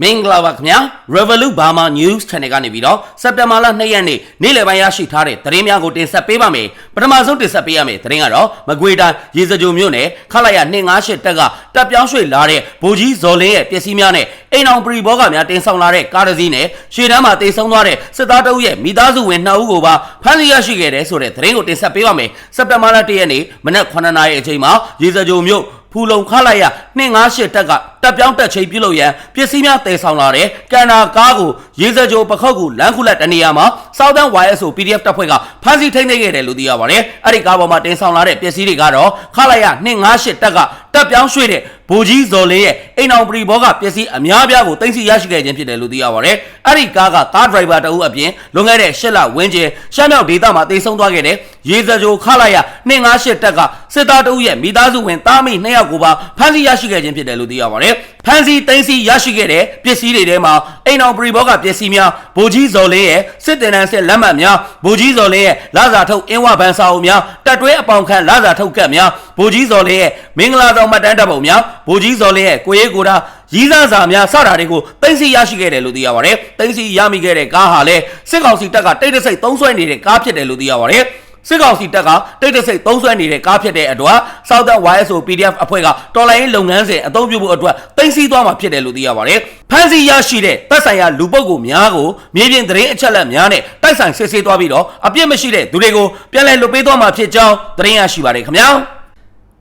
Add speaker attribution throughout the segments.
Speaker 1: မင်္ဂလာပါခင်ဗျာ Revolut Burma News Channel ကနေပြီးတော့စက်တင်ဘာလ2ရက်နေ့နေ့လယ်ပိုင်းရရှိထားတဲ့သတင်းများကိုတင်ဆက်ပေးပါမယ်ပထမဆုံးတင်ဆက်ပေးရမယ့်သတင်းကတော့မကွေတိုင်းရေစကြိုမြို့နယ်ခလာရ258တက်ကတပ်ပြောင်းရွှေ့လာတဲ့ဗိုလ်ကြီးဇော်လင်းရဲ့ပစ္စည်းများနဲ့အိမ်အောင်ပရိဘောကများတင်ဆောင်လာတဲ့ကားတစ်စီးနဲ့ရှေ့တန်းမှာတိတ်ဆုံးသွားတဲ့စစ်သားတအုပ်ရဲ့မိသားစုဝင်2ဦးကိုပါဖမ်းဆီးရရှိခဲ့တယ်ဆိုတဲ့သတင်းကိုတင်ဆက်ပေးပါမယ်စက်တင်ဘာလ1ရက်နေ့မနက်9:00နာရီအချိန်မှာရေစကြိုမြို့ ဖူလုံခလိုက်ရ258တက်ကတပ်ပြောင်းတက်ချိန်ပြုလုပ်ရန်ပစ္စည်းများတည်ဆောင်လာတဲ့ကန်နာကားကိုရေစကြိုပခောက်ကူလမ်းခုလက်တနေရာမှာ Southern YSO PDF တပ်ဖွဲ့ကဖမ်းဆီးထိန်းသိမ်းခဲ့တယ်လို့သိရပါတယ်။အဲ့ဒီကားပေါ်မှာတင်ဆောင်လာတဲ့ပစ္စည်းတွေကတော့ခလိုက်ရ258တက်ကတပ်ပြောင်းရွှေ့တဲ့ ဗိုလ်ကြီးဇော်လင်းရဲ့အိမ်အောင်ပရိဘောကပစ္စည်းအများပြားကိုတင်စီရရှိခဲ့ခြင်းဖြစ်တယ်လို့သိရပါတယ်။အဲ့ဒီကားကကားဒရိုင်ဘာတအုပ်အပြင်လွန်ခဲ့တဲ့၈လဝင်းကျင်ရှမ်းမြောက်ဒေသမှာတိတ်ဆုံးသွားခဲ့တဲ့ရေစကြိုခလိုက်ရ258တက်ကစစ်သားတအုပ်ရဲ့မိသားစုဝင်တားမိ2ယောက်ကိုပါဖမ်းဆီးရရှိခဲ့ခြင်းဖြစ်တယ်လို့သိရပါတယ်။ဖမ်းဆီးသိမ်းဆည်းရရှိခဲ့တဲ့ပစ္စည်းတွေထဲမှာအိမ်အောင်ပရိဘောကပစ္စည်းများဗိုလ်ကြီးဇော်လင်းရဲ့စစ်တင်တန်းစစ်လက်မှတ်များဗိုလ်ကြီးဇော်လင်းရဲ့လာစာထုတ်အင်းဝဘန်စာအုပ်များတက်တွဲအပေါင်ခံလာစာထုတ်ကတ်များဗိုလ်ကြီးဇော်လင်းရဲ့မင်္ဂလာဆောင်မှတ်တမ်းတပ်ပုံများဗိုလ်ကြီးဇော်လင်းရဲ့ကိုရဲကိုရာရီးစားစာများစတာတွေကိုတင်စီရရှိခဲ့တယ်လို့သိရပါတယ်။တင်စီရမိခဲ့တဲ့ကားဟာလည်းစစ်ကောင်စီတပ်ကတိတ်တဆိတ်သုံးဆွဲနေတဲ့ကားဖြစ်တယ်လို့သိရပါတယ်။ စစ်ကောင်စီတပ်ကတိတ်တဆိတ်သုံးဆွဲနေတဲ့ကားဖြစ်တဲ့အတွက် Southern YSO PDF အဖွဲ့ကတော်လိုင်းလုပ်ငန်းစဉ်အသုံးပြုဖို့အတွက်တင်စီသွားမှာဖြစ်တယ်လို့သိရပါတယ်။ဖမ်းဆီးရရှိတဲ့တပ်ဆိုင်ရာလူပုဂ္ဂိုလ်များကိုမြေပြင်သတင်းအချက်အလက်များနဲ့တိုက်ဆိုင်စစ်ဆေးသွားပြီးတော့အပြစ်မရှိတဲ့သူတွေကိုပြန်လည်လွတ်ပေးသွားမှာဖြစ်ကြောင်းသတင်းရရှိပါတယ်ခင်ဗျာ။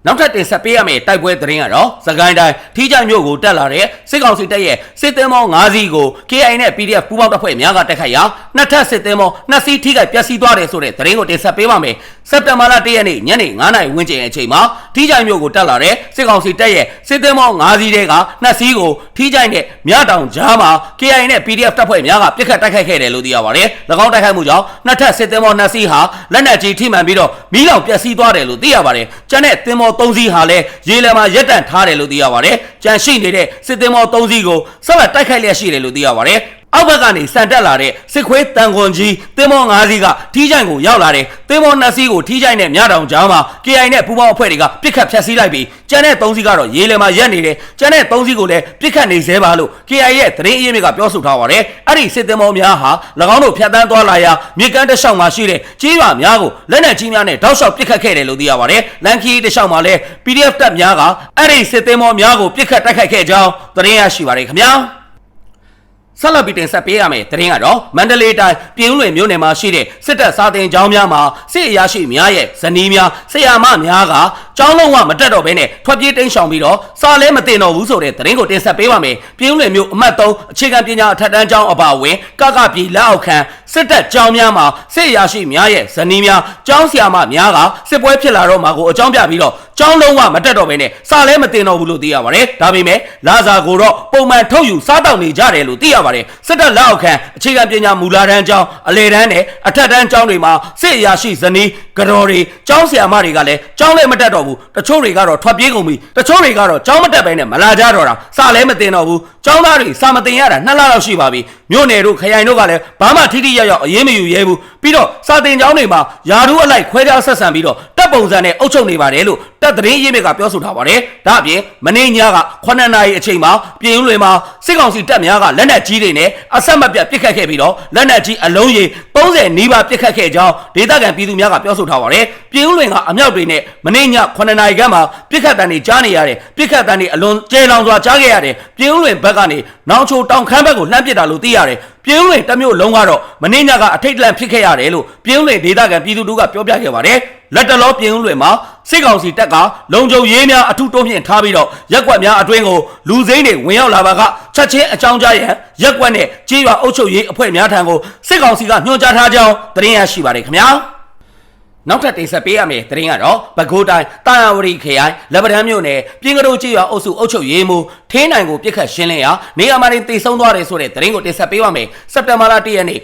Speaker 1: နောက်ထပ်တင်ဆက်ပေးရမယ့်တိုက်ပွဲသတင်းကတော့စကိုင်းတိုင်းထီးချိုင်မြို့ကိုတက်လာတဲ့စစ်ကောင်စီတပ်ရဲ့စစ်သင်္ဘော၅စီးကို KI နဲ့ PDF ပူးပေါင်းတပ်ဖွဲ့များကတက်ခတ်ရာနှစ်ထပ်စစ်သင်္ဘောနှစ်စီးထိခိုက်ပျက်စီးသွားတယ်ဆိုတဲ့သတင်းကိုတင်ဆက်ပေးပါမယ်။ စက်တင်ဘာလ၁ရက်နေ့ညနေ9:00နာရီဝန်းကျင်အချိန်မှာထီးချိုင်မြို့ကိုတက်လာတဲ့စစ်ကောင်စီတပ်ရဲ့စစ်သင်္ဘော၅စီးတဲကနှစ်စီးကိုထီးချိုင်နဲ့မြတောင်ကြားမှာ KI နဲ့ PDF တပ်ဖွဲ့များကပြစ်ခတ်တိုက်ခိုက်ခဲ့တယ်လို့သိရပါတယ်။၎င်းတိုက်ခိုက်မှုကြောင့်နှစ်ထပ်စစ်သင်္ဘောနှစ်စီးဟာလက်နက်ကြီးထိမှန်ပြီးတော့မီးလောင်ပျက်စီးသွားတယ်လို့သိရပါတယ်။ကျန်တဲ့သင်္ဘော၃စီးဟာလည်းရေလယ်မှာရက်တန့်ထားတယ်လို့သိရပါတယ်။ကြံရှိနေတဲ့စစ်သင်္ဘော၃စီးကိုဆက်လက်တိုက်ခိုက်လျက်ရှိတယ်လို့သိရပါတယ်။ အောက်ဘက်ကနေစံတက်လာတဲ့စစ်ခွေးတန်ခွန်ကြီးသင်္ဘော၅စီးကထီးချိုင်ကိုရောက်လာတယ်သင်္ဘော၂စီးကိုထီးချိုင်နဲ့မြတောင်ကြားမှာ KI နဲ့ပူးပေါင်းအဖွဲ့တွေကပြစ်ခတ်ဖျက်ဆီးလိုက်ပြီးကျန်တဲ့၃စီးကတော့ရေလယ်မှာရက်နေတယ်ကျန်တဲ့၃စီးကိုလည်းပြစ်ခတ်နေသေးပါလို့ KI ရဲ့သတင်းအရင်းမြစ်ကပြောဆိုထားပါတယ်အဲ့ဒီစစ်သင်္ဘောများဟာ၎င်းတို့ဖြတ်တန်းသွားလာရာမြေကမ်းတစ်လျှောက်မှာရှိတဲ့ကြီးရွာများကိုလက်နက်ကြီးများနဲ့တောက်လျှောက်ပြစ်ခတ်ခဲ့တယ်လို့သိရပါတယ်လန်ကီတစ်လျှောက်မှာလည်း PDF တပ်များကအဲ့ဒီစစ်သင်္ဘောများကိုပြစ်ခတ်တိုက်ခိုက်ခဲ့ကြောင်းသတင်းရရှိပါတယ်ခင်ဗျာ ဆက်လက်ပြီးတင်ဆက်ပေးရမယ်သတင်းကတော့မန္တလေးတိုင်းပြည်ဦးလွင်မြို့နယ်မှာရှိတဲ့စစ်တပ်စာတင်ကျောင်းများမှာစစ်အရာရှိများရဲ့ဇနီးများဆရာမများကကျောင်းလုံးဝမတက်တော့ဘဲနဲ့ထွက်ပြေးတိမ်းရှောင်ပြီးတော့စာလဲမတင်တော့ဘူးဆိုတဲ့သတင်းကိုတင်ဆက်ပေးပါမယ်ပြည်ဦးလွင်မြို့အမှတ်3အခြေခံပညာအထက်တန်းကျောင်းအပါအဝင်ကကပြည်လက်အောက်ခံ စစ်တပ်ကျောင်းများမှာစစ်အရာရှိများရဲ့ဇနီးများကျောင်းဆရာမများကစစ်ပွဲဖြစ်လာတော့မှာကိုအကြောင်းပြပြီးတော့ကျောင်းလုံးဝမတက်တော့ဘဲနဲ့စာလဲမတင်တော့ဘူးလို့သိရပါတယ်ဒါပေမဲ့လာစာကိုတော့ပုံမှန်ထုတ်ယူစားတောက်နေကြတယ်လို့သိရပါတယ်စစ်တပ်လက်အောက်ခံအခြေခံပညာမူလာတန်းကျောင်းအလေတန်းနဲ့အထက်တန်းကျောင်းတွေမှာစစ်အရာရှိဇနီးကတော်တွေကျောင်းဆရာမတွေကလည်းကျောင်းလည်းမတက်တော့ဘူးတချို့တွေကတော့ထွက်ပြေးကုန်ပြီတချို့တွေကတော့ကျောင်းမတက်ဘဲနဲ့မလာကြတော့တာစာလဲမတင်တော့ဘူးကျောင်းသားတွေစာမတင်ရတာနှစ်လလောက်ရှိပါပြီမြို့နယ်တို့ခရိုင်တို့ကလည်းဘာမှထိထိရောက်ရောက်အရေးမယူရဲဘူးပြီးတော့စာတင်ကျောင်းတွေမှာယာတို့အလိုက်ခွဲခြားဆက်ဆံပြီးတော့တပ်ပုံစံနဲ့အုပ်ချုပ်နေပါတယ်လို့တပ်သတင်းရင်းမြစ်ကပြောဆိုထားပါတယ်ဒါအပြင်မနေ့ညက9နာရီအချိန်မှာပြည်ဦးလွင်မှာစစ်ကောင်စီတပ်များကလက်နက်ကြီးတွေနဲ့အဆက်မပြတ်ပစ်ခတ်ခဲ့ပြီးတော့လက်နက်ကြီးအလုံးရေ30နီးပါးပစ်ခတ်ခဲ့ကြောင်းဒေသခံပြည်သူများကပြောဆိုထားပါတယ်ပြည်ဦးလွင်ကအမြောက်တွေနဲ့မနေ့ည9နာရီခန့်မှာပစ်ခတ်တန်တွေကြားနေရတယ်ပစ်ခတ်တန်တွေအလွန်ကျဲလောင်စွာကြားခဲ့ရတယ်ပြည်ဦးလွင်ဘက်ကနေနောင်ချိုတောင်ခမ်းဘက်ကိုလှမ်းပစ်တာလို့သိရတယ် ပြည်ဦးလွင်တစ်မျိုးလုံးကတော့မင်းညကအထိတ်တလန့်ဖြစ်ခဲ့ရတယ်လို့ပြည်ဦးလွင်ဒေသခံပြည်သူတို့ကပြောပြခဲ့ပါတယ်လက်တလောပြည်ဦးလွင်မှာစစ်ကောင်စီတပ်ကလုံခြုံရေးများအထူးတိုးမြင့်ထားပြီးတော့ရက်ကွက်များအတွင်းကိုလူစိမ့်တွေဝင်ရောက်လာပါကချက်ချင်းအကြောင်းကြားရန်ရက်ကွက်နဲ့ကြေးရွာအုပ်ချုပ်ရေးအဖွဲ့များထံကိုစစ်ကောင်စီကညွှန်ကြားထားကြောင်းသတင်းရရှိပါတယ်ခင်ဗျာ နောက်ထပ်တင်ဆက်ပေးရမယ့်သတင်းကတော့ပဲခူးတိုင်းတာယာဝတီခရိုင်လက်ပတန်းမြို့နယ်ပြင်ကလေးကျေးရွာအုပ်စုအုပ်ချုပ်ရေးမှူးထင်းနိုင်ကိုပြစ်ခတ်ရှင်းလင်းရာနေရာမှာတင်တိတ်ဆုံးသွားတယ်ဆိုတဲ့သတင်းကိုတင်ဆက်ပေးပါမယ်စက်တင်ဘာလ၁ရက်နေ့ည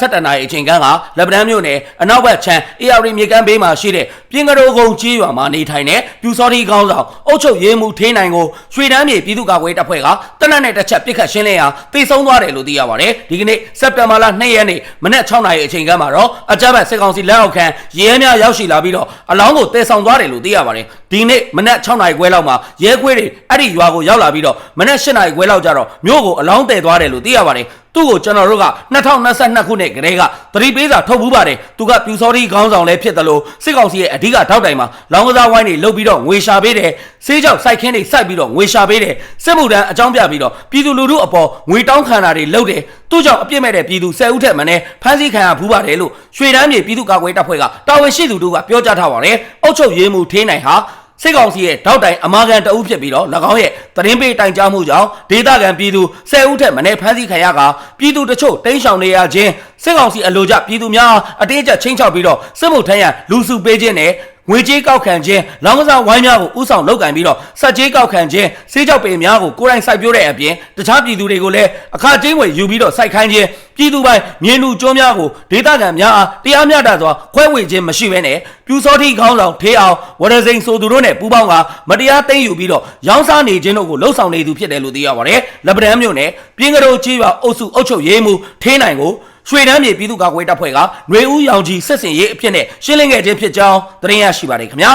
Speaker 1: 7:00နာရီအချိန်ကလက်ပတန်းမြို့နယ်အနောက်ဘက်ခြမ်း AR မြေကမ်းဘေးမှာရှိတဲ့ပြင်ကလေးကုန်းကျေးရွာမှာနေထိုင်တဲ့ပြူစောတိကောင်းဆောင်အုပ်ချုပ်ရေးမှူးထင်းနိုင်ကိုရွှေတန်းမြေပြည်သူ့ကာကွယ်တပ်ဖွဲ့ကတနက်နဲ့တစ်ချက်ပြစ်ခတ်ရှင်းလင်းရာတိတ်ဆုံးသွားတယ်လို့သိရပါတယ်ဒီကနေ့စက်တင်ဘာလ2ရက်နေ့မနက်6:00နာရီအချိန်ကမှာတော့အကြမ်းဖက်စစ်ကောင်စီလက်အောက်ခံရဲများရောက်ရှိလာပြီးတော့အလောင်းကိုတည်ဆောင်သွားတယ်လို့သိရပါတယ် ဒီနေ့မနက်6နာရီခွဲလောက်မှာရဲခွေးတွေအဲ့ဒီရွာကိုရောက်လာပြီးတော့မနက်8နာရီခွဲလောက်ကျတော့မြို့ကိုအလောင်းတည်သွားတယ်လို့သိရပါတယ်သူ့ကိုကျွန်တော်တို့က2022ခုနှစ်ကတည်းကသတိပေးစာထုတ်ဘူးပါတယ်သူကပြူစောတိခေါင်းဆောင်လည်းဖြစ်တယ်လို့စစ်ကောင်စီရဲ့အဓိကထောက်တိုင်မှာလောင်းကစားဝိုင်းတွေလုတ်ပြီးတော့ငွေရှာပေးတယ်စေးကြောက်စိုက်ခင်းတွေစိုက်ပြီးတော့ငွေရှာပေးတယ်စစ်မှုထမ်းအကြောင်းပြပြီးတော့ပြည်သူလူထုအပေါ်ငွေတောင်းခံတာတွေလုပ်တယ်သူ့ကြောင့်အပြစ်မဲ့တဲ့ပြည်သူ10ဦးထက်မနည်းဖမ်းဆီးခံရဘူးပါတယ်လို့ရွှေတန်းမြေပြည်သူ့ကာကွယ်တပ်ဖွဲ့ကတာဝန်ရှိသူတို့ကပြောကြားထားပါတယ်အုပ်ချုပ်ရေးမှုထင်းနိုင်ဟာ စစ်ကောင်စီရဲ့တောက်တိုင်အမာခံတအုပ်ဖြစ်ပြီးတော့၎င်းရဲ့သတင်းပေးတိုင်ကြားမှုကြောင့်ဒေသခံပြည်သူ10ဦးထက်မနည်းဖမ်းဆီးခံရကပြည်သူတချို့တိမ်းရှောင်နေရခြင်းစစ်ကောင်စီအလို့ကြပြည်သူများအတင်းအကျပ်ချင်းချောက်ပြီးတော့စစ်မှုထမ်းရန်လူစုပေးခြင်းနဲ့ ငွေကြေးကောက်ခံခြင်းလောင်းကစားဝိုင်းများကိုဥဆောင်လုပ်ကင်ပြီးတော့စက်ကြေးကောက်ခံခြင်းစေးကြောက်ပေများကိုကိုယ်တိုင်စိုက်ပျိုးတဲ့အပြင်တခြားပြည်သူတွေကိုလည်းအခကြေးငွေယူပြီးတော့စိုက်ခိုင်းခြင်းပြည်သူပိုင်းမြင်းလူကျိုးများကိုဒေသခံများအားတရားမျှတစွာခွဲဝေခြင်းမရှိဘဲနဲ့ပြူစောတိခေါင်းဆောင်ထေးအောင်ဝရစိန်ဆိုသူတို့နဲ့ပူးပေါင်းကမတရားသိမ်းယူပြီးတော့ရောင်းစားနေခြင်းတို့ကိုလှုပ်ဆောင်နေသူဖြစ်တယ်လို့သိရပါတယ်လက်ပတန်းမြို့နယ်ပြင်းကလေးကြီးပါအုပ်စုအုပ်ချုပ်ရေးမှုထေးနိုင်ကို ရွှေတန်းမြေပြည်သူ့ကာကွယ်တပ်ဖွဲ့ကຫນွေဦးရောင်ကြီးစစ်စင်ရေးအဖြစ်နဲ့ရှင်းလင်းခဲ့ခြင်းဖြစ်ကြောင်းသတင်းရရှိပါတယ်ခင်ဗျာ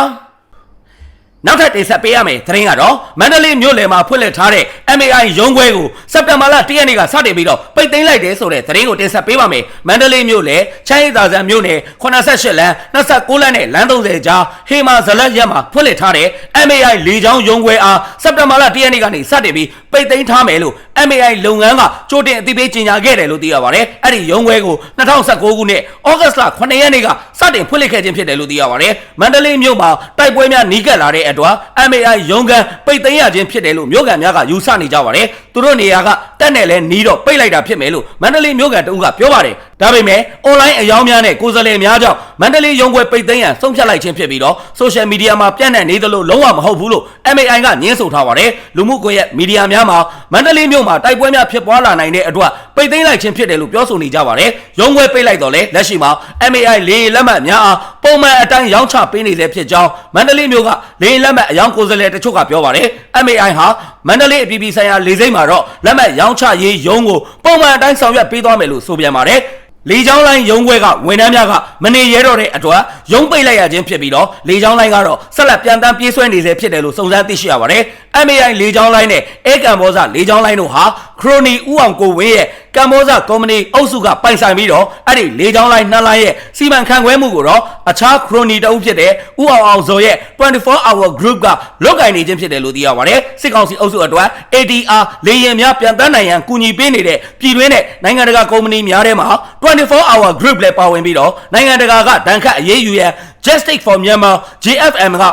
Speaker 1: နောက်ထပ်တင်ဆက်ပေးရမယ်သတင်းကတော့မန္တလေးမြို့လယ်မှာဖွင့်လှစ်ထားတဲ့ MAI ရုံးခွဲကိုစက်တင်ဘာလ၁ရက်နေ့ကစတင်ပြီးတော့ပိတ်သိမ်းလိုက်တယ်ဆိုတဲ့သတင်းကိုတင်ဆက်ပေးပါမယ်မန္တလေးမြို့လယ်ချမ်းရည်သာဇံမြို့နယ်88လမ်း29လမ်းနဲ့လမ်း30ကြားဟေမာဇလက်ရက်မှာဖွင့်လှစ်ထားတဲ့ MAI လေကြောင်းရုံးခွဲအားစက်တင်ဘာလ၁ရက်နေ့ကနေစတင်ပြီးပိတ်သိမ်းထားမယ်လို့ MAI လုပ်ငန်းကကြိုတင်အသိပေးကြေညာခဲ့တယ်လို့သိရပါတယ်အဲ့ဒီရုံးခွဲကို2019ခုနှစ်ဩဂတ်စ်လ9ရက်နေ့ကစတင်ဖွင့်လှစ်ခဲ့ခြင်းဖြစ်တယ်လို့သိရပါတယ်မန္တလေးမြို့မှာတိုက်ပွဲများနီးကပ်လာတဲ့အတွက် MAI ရုံးခန်းပိတ်သိမ်းရခြင်းဖြစ်တယ်လို့မြို့ကန်များကယူဆနေကြပါတယ်သူတို့နေရာကတက်နဲ့လဲနီးတော့ပိတ်လိုက်တာဖြစ်မယ်လို့မန္တလေးမြို့ကန်တအုပ်ကပြောပါတယ်ဒါပေမဲ့ online အယောင်းများနဲ့ကိုယ်စားလှယ်များကြောင့်မန္တလေးရုံးခွဲပိတ်သိမ်းရန်ဆုံးဖြတ်လိုက်ခြင်းဖြစ်ပြီးတော့ social media မှာပြန့်နှံ့နေသလိုလုံးဝမဟုတ်ဘူးလို့ MAI ကညင်းဆိုထားပါတယ်လူမှုကွန်ရက်မီဒီယာများမှာမန္တလေးမြို့မှာတိုက်ပွဲများဖြစ်ပွားလာနိုင်တဲ့အတွက်ပိတ်သိမ်းလိုက်ခြင်းဖြစ်တယ်လို့ပြောဆိုနေကြပါတယ်ရုံးခွဲပိတ်လိုက်တော့လေလက်ရှိမှာ MAI လေလက်မှတ်များအားပုံမှန်အတိုင်းရောင်းချပေးနေသေးဖြစ်ကြောင်းမန္တလေးမြို့ကလေလက်မှတ်အယောင်းကိုယ်စားလှယ်တချို့ကပြောပါတယ် MAI ဟာမန္တလေးအပြည်ပြည်ဆိုင်ရာလေစိမ်းမှာတော့လက်မှတ်ရောင်းချရေးရုံးကိုပုံမှန်အတိုင်းဆောင်ရွက်ပေးသွားမယ်လို့ဆိုပြန်ပါတယ် လေချောင်းလိုင်းရုံးခွဲကဝန်ထမ်းများကမနေရဲတော့တဲ့အတွက်ရုံးပိတ်လိုက်ရခြင်းဖြစ်ပြီးတော့လေချောင်းလိုင်းကတော့ဆက်လက်ပြန်တမ်းပြေးဆွဲနေစေဖြစ်တယ်လို့စုံစမ်းသိရှိရပါတယ်။ MAI လေချောင်းလိုင်းနဲ့အဲကံဘောဇလေချောင်းလိုင်းတို့ဟာ ခရိုနီဥအောင်ကိုဝင်းရဲ့ကံဘောဇကုမ္ပဏီအုပ်စုကပိုင်ဆိုင်ပြီးတော့အဲ့ဒီလေချောင်းလိုင်းနှမ်းလိုင်းရဲ့စီမံခန့်ခွဲမှုကိုတော့အခြားခရိုနီတအုပ်ဖြစ်တဲ့ဥအောင်အောင်ဇော်ရဲ့24 hour group ကလုတ်ကင်နေခြင်းဖြစ်တယ်လို့သိရပါတယ်။စစ်ကောင်စီအုပ်စုအတွက် ADR လေရင်များပြန်တမ်းနိုင်ရန်ကူညီပေးနေတဲ့ပြည်တွင်းနဲ့နိုင်ငံတကာကုမ္ပဏီများထဲမှာ24 hour group လည်းပါဝင်ပြီးတော့နိုင်ငံတကာကဒဏ်ခတ်အရေးယူရန် Justice for Myanmar JFM က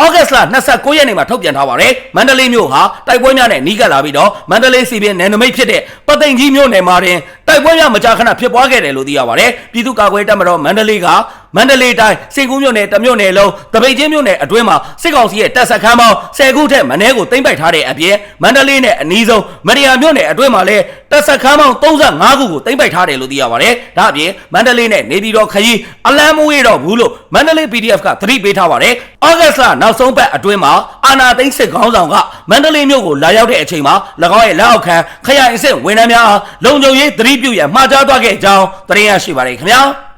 Speaker 1: ဩဂတ်စ်လ29ရက်နေ့မှာထုတ်ပြန်ထားပါတယ်မန္တလေးမြို့ဟာတိုက်ပွဲများနဲ့နီးကပ်လာပြီးတော့မန္တလေးစီပင်နယ်နိမိတ်ဖြစ်တဲ့ပသိမ်ကြီးမြို့နယ်မှာတင်တိုက်ပွဲများမကြာခဏဖြစ်ပွားခဲ့တယ်လို့သိရပါတယ်ပြည်သူ့ကာကွယ်တပ်မတော်မန္တလေးက မန္တလေးတိုင်းစင်ကူးမြို့နယ်တမြို့နယ်လုံးတပိတ်ချင်းမြို့နယ်အတွင်းမှာစစ်ကောင်စီရဲ့တပ်စခန်းပေါင်း10ခုထက်မနည်းကိုသိမ်းပိုက်ထားတဲ့အပြင်မန္တလေးနဲ့အနီးဆုံးမရီယာမြို့နယ်အတွင်းမှာလည်းတပ်စခန်းပေါင်း35ခုကိုသိမ်းပိုက်ထားတယ်လို့သိရပါတယ်ဒါအပြင်မန္တလေးနဲ့နေပြည်တော်ခရီးအလန်းမဝေးတော့ဘူးလို့မန္တလေး PDF ကသတိပေးထားပါတယ်ဩဂတ်စ်လနောက်ဆုံးပတ်အတွင်းမှာအာနာသိန်းစစ်ခေါင်းဆောင်ကမန္တလေးမြို့ကိုလာရောက်တဲ့အချိန်မှာ၎င်းရဲ့လက်အောက်ခံခရိုင်အဆင့်ဝန်ထမ်းများအားလုံခြုံရေးသတိပြုရန်မှာကြားသွားခဲ့ကြောင်းသတင်းရရှိပါတယ်ခင်ဗျာ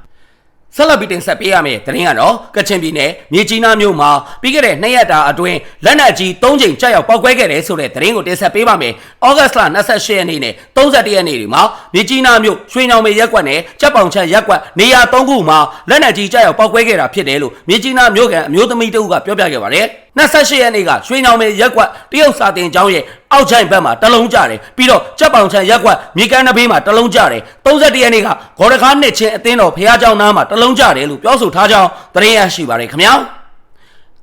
Speaker 1: ဆက်လက်ပြီးတင်ဆက်ပေးရမယ့်သတင်းကတော့ကချင်ပြည်နယ်မြေကြီးနားမြို့မှာပြီးခဲ့တဲ့နှစ်ရက်တာအတွင်းလက်နက်ကြီး၃ချိန်ကြောက်ရောက်ပောက်ကွဲခဲ့တယ်ဆိုတဲ့သတင်းကိုတင်ဆက်ပေးပါမယ်။ဩဂတ်စ်လ28ရက်နေ့နဲ့31ရက်နေ့တွေမှာမြေကြီးနားမြို့ရွှေညောင်မေရက်ကွက်နဲ့ကြက်ပေါင်ချန်ရက်ကွက်နေရာ၃ခုမှာလက်နက်ကြီးကြောက်ရောက်ပောက်ကွဲခဲ့တာဖြစ်တယ်လို့မြေကြီးနားမြို့ကန်အမျိုးသမီးတဦးကပြောပြခဲ့ပါတယ်။ 28ရက်နေ့ကရွှေညောင်မေရက်ကွက်တရုတ်စာတင်ကျောင်းရဲ့အောက်ချိုင်ဘက်မှာတလုံးကြတယ်ပြီးတော့ကြက်ပေါင်ချန်ရက်ကွက်မြေကမ်းနဘေးမှာတလုံးကြတယ်31ရက်နေ့ကဂေါ်ရခါနှစ်ချင်းအသင်းတော်ဖះเจ้าနားမှာတလုံးကြတယ်လို့ပြောဆိုထားကြောင်းသတင်းရရှိပါတယ်ခင်ဗျာ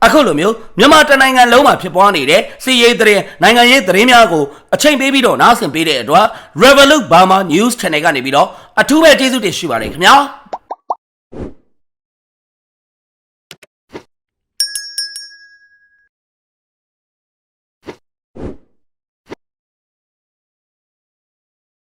Speaker 1: အခုလိုမျိုးမြန်မာတနိုင်ငံလုံးမှာဖြစ်ပွားနေတဲ့စီးရေးသတင်းနိုင်ငံရေးသတင်းများကိုအချိန်ပေးပြီးတော့နားဆင်ပေးတဲ့အတွက် Revolut Burma News Channel ကနေပြီးတော့အထူးပဲကျေးဇူးတင်ရှိပါတယ်ခင်ဗျာ